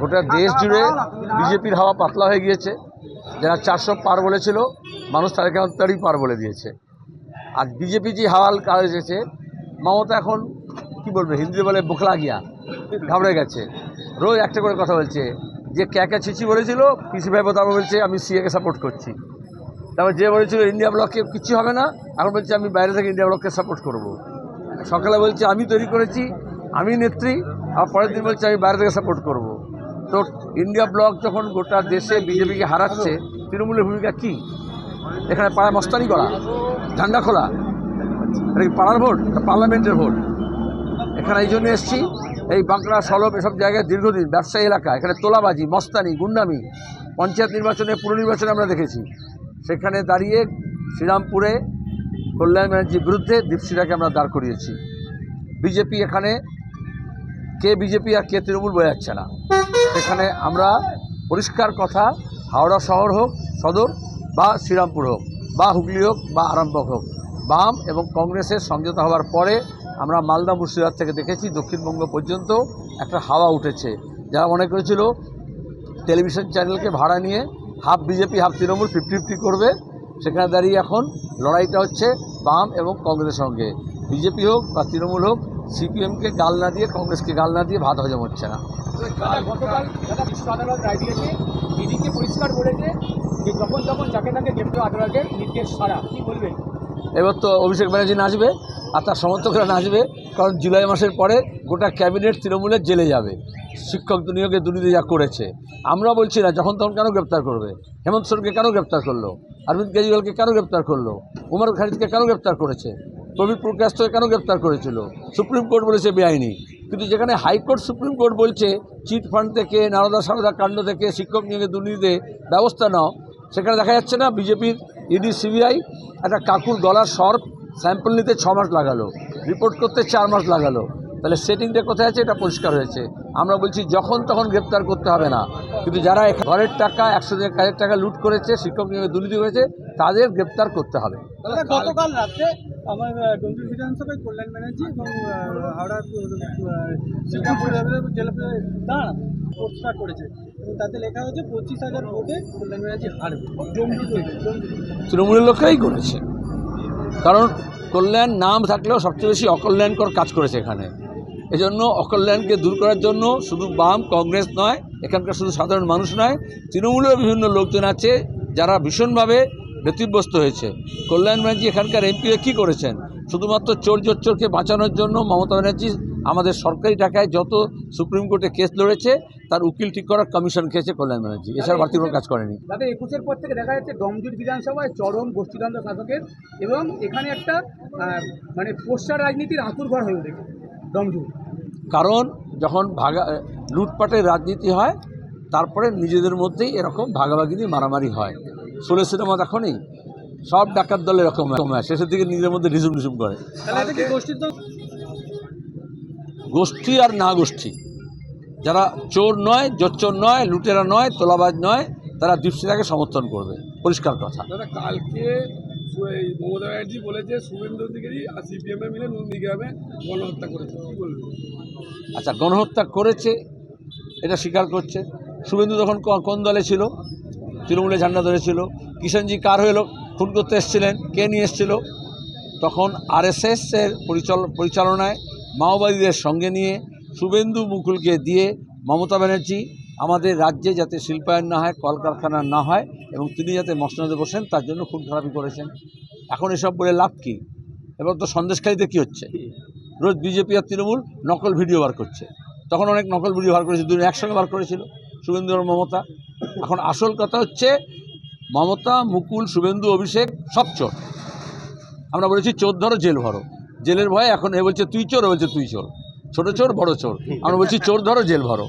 গোটা দেশ জুড়ে বিজেপির হাওয়া পাতলা হয়ে গিয়েছে। যারা চারশো পার বলেছিল, মানুষ তাদেরকে এখন তারই পার বলে দিয়েছে। আর বিজেপি যে হাওয়াল কাজ এসেছে, মমতা এখন কি বলবে হিন্দি বলে বোখলা গিয়া, ঘাবড়ে গেছে। রোজ একটা করে কথা বলছে, যে ক্যাকা ছিচি বলেছিল, পিসি ভাই তারপর বলছে, আমি সিএকে সাপোর্ট করছি। তারপর যে বলেছিল ইন্ডিয়া ব্লককে কিচ্ছু হবে না, এখন বলছে, আমি বাইরে থেকে ইন্ডিয়া ব্লককে সাপোর্ট করব। সকালে বলছে, আমি তৈরি করেছি, আমি নেত্রী, আর পরের দিন বলছে, আমি বাইরে থেকে সাপোর্ট করব। তো ইন্ডিয়া ব্লক যখন গোটা দেশে বিজেপিকে হারাচ্ছে, তৃণমূলের ভূমিকা কী? এখানে পাড়ায় মস্তানি করা, ঝান্ডা খোলা, এটা কি পাড়ার ভোট পার্লামেন্টের ভোট? এখানে এই জন্য এসেছি, এই বাঁকড়া সলভ এসব জায়গায় দীর্ঘদিন ব্যবসায়ী এলাকা, এখানে তোলাবাজি, মস্তানি, গুন্ডামি, পঞ্চায়েত নির্বাচনে, পুর নির্বাচনে আমরা দেখেছি। সেখানে দাঁড়িয়ে শ্রীরামপুরে কল্যাণ ব্যানার্জির বিরুদ্ধে দীপশিরাকে আমরা দাঁড় করিয়েছি। বিজেপি এখানে, কে বিজেপি আর কে তৃণমূল বোঝা যাচ্ছে না। সেখানে আমরা পরিষ্কার কথা, হাওড়া শহর হোক, সদর বা শ্রীরামপুর হোক, বা হুগলি হোক, বা আরামবাগ হোক, বাম এবং কংগ্রেসের সমঝোতা হওয়ার পরে আমরা মালদা মুর্শিদাবাদ থেকে দেখেছি, দক্ষিণবঙ্গ পর্যন্ত একটা হাওয়া উঠেছে। যারা মনে করেছিল টেলিভিশন চ্যানেলকে ভাড়া নিয়ে half BJP, half Trinamool fifty fifty করবে, সেখানে দাঁড়িয়ে এখন লড়াইটা হচ্ছে বাম এবং কংগ্রেসের সঙ্গে। বিজেপি হোক বা তৃণমূল হোক সিপিএমকে গাল না দিয়ে কংগ্রেসকে গাল না দিয়ে ভাত হজম হচ্ছে না। গতকাল দাদা বিশ্ব আদালত রায় দিয়েছে। ইডিকে পরিষ্কার বলেছে যে যখন তখন যাকে তাকে গ্রেপ্তার আদালতের নির্দেশ ছাড়া। কি বলবেন? এবার তো অভিষেক ব্যানার্জি নাচবে আর তার সমর্থকরা নাচবে কারণ জুলাই মাসের পরে গোটা ক্যাবিনেট তৃণমূলের জেলে যাবে। শিক্ষক নিয়োগে দুর্নীতি যা করেছে। আমরা বলছি না যখন তখন কেন গ্রেপ্তার করবে? হেমন্ত সোরেনকে কেন গ্রেপ্তার করল? অরবিন্দ কেজরিওয়ালকে কেন গ্রেপ্তার করল? উমর খালিদকে কেন গ্রেপ্তার করেছে? প্রবীর প্রকাশকে কেন গ্রেপ্তার করেছিল? সুপ্রিম কোর্ট বলেছে বেআইনি। কিন্তু যেখানে হাইকোর্ট, সুপ্রিম কোর্ট বলছে, চিট ফান্ড থেকে, নারদা সারদা কাণ্ড থেকে শিক্ষক নিয়োগে দুর্নীতিতে ব্যবস্থা নাও, সেখানে দেখা যাচ্ছে না বিজেপির ইডি, সিবিআই একটা কাকুর গলার সর্প স্যাম্পল নিতে ছ মাস লাগালো, রিপোর্ট করতে চার মাস লাগালো। তাহলে সেটিংটা কোথায় আছে? এটা পরিষ্কার হয়েছে। আমরা বলছি যখন তখন গ্রেপ্তার করতে হবে না। কিন্তু যারা ঘরের টাকা একশো দিনের কাজের টাকা লুট করেছে শিক্ষক নিয়োগে দুর্নীতি করেছে তাদের গ্রেপ্তার করতে হবে। দাদা গতকাল রাত্রে আমার ডোমজুর বিধানসভায় কল্যাণ ব্যানার্জি এবং হাওড়া জেলা দাঁড়া পোস্টার করেছে। এবং তাতে লেখা হয়েছে পঁচিশ হাজার ভোটে কল্যাণ ব্যানার্জি হারবে। তৃণমূলের লোকরাই করেছে। কারণ কল্যাণ নাম থাকলেও সবচেয়ে বেশি অকল্যাণকর কাজ করেছে এখানে। এজন্য অকল্যাণকে দূর করার জন্য শুধু বাম কংগ্রেস নয়, এখানকার শুধু সাধারণ মানুষ নয়, তৃণমূলের বিভিন্ন লোকজন আছে যারা ভীষণভাবে ব্যতিব্যস্ত হয়েছে। কল্যাণ ব্যানার্জি এখানকার এমপিও কী করেছেন? শুধুমাত্র চোর চোরকে বাঁচানোর জন্য মমতা ব্যানার্জি আমাদের সরকারি টাকায় যত সুপ্রিম কোর্টে কেস লড়েছে, তার উকিল ঠিক করার কমিশন খেয়েছে কল্যাণ ব্যানার্জি। এছাড়া বাড়তি কোনো কাজ করেনি। দাদা, একুশের পর থেকে দেখা যাচ্ছে ডমজুর বিধানসভায় চরম গোষ্ঠীদ্বন্দ্ব শাসকের এবং এখানে একটা মানে পোস্টার রাজনীতির আঁতুর ঘর হয়ে উঠেছে ডমজুর কারণ যখন ভাগা লুটপাটের রাজনীতি হয় তারপরে নিজেদের মধ্যেই এরকম ভাগাভাগি নিয়ে মারামারি হয়। ষোলো সিনেমা দেখনি সব ডাকাত দল এরকম হয়। শেষের দিকে নিজেদের মধ্যে রিজুম রিজুম করে। গোষ্ঠী আর না গোষ্ঠী। যারা চোর নয় জোচ্চোর নয় লুটেরা নয় তোলাবাজ নয় তারা দীপশিরাকে সমর্থন করবে। পরিষ্কার কথা। কালকে মমতা ব্যানার্জি বলেছে, শুভেন্দু অধিকারী আর সিপিএম মিলে নন্দীগ্রামে গণহত্যা করেছে। কি আচ্ছা গণহত্যা করেছে, এটা স্বীকার করছে। শুভেন্দু তখন কোন দলে ছিল? তৃণমূলের ঝান্ডা ধরেছিল কিষাণজি কার হয়ে খুন করতে এসেছিলেন। কে নিয়ে এসেছিল? তখন আরএসএসের পরিচাল পরিচালনায় মাওবাদীদের সঙ্গে নিয়ে শুভেন্দু মুকুলকে দিয়ে মমতা ব্যানার্জি আমাদের রাজ্যে যাতে শিল্পায়ন না হয়, কলকারখানা না হয় এবং তিনি যাতে মসনদে বসেন, তার জন্য খুন খারাপি করেছেন। এখন এসব বলে লাভ কী? এবার তো সন্দেশখালিতে কী হচ্ছে? রোজ বিজেপি আর তৃণমূল নকল ভিডিও বার করছে। তখন অনেক নকল ভিডিও বার করেছে, দুজন একসঙ্গে বার করেছিল, শুভেন্দু আর মমতা। এখন আসল কথা হচ্ছে, মমতা, মুকুল, শুভেন্দু, অভিষেক সব চোর। আমরা বলেছি, চোর ধরো, জেল ভরো। জেলের ভয়ে এখন এ বলছে, তুই চোর বলছে, তুই চোর। ছোট চোর, বড় চোর। আমরা বলছি, চোর ধরো, জেল ভরো।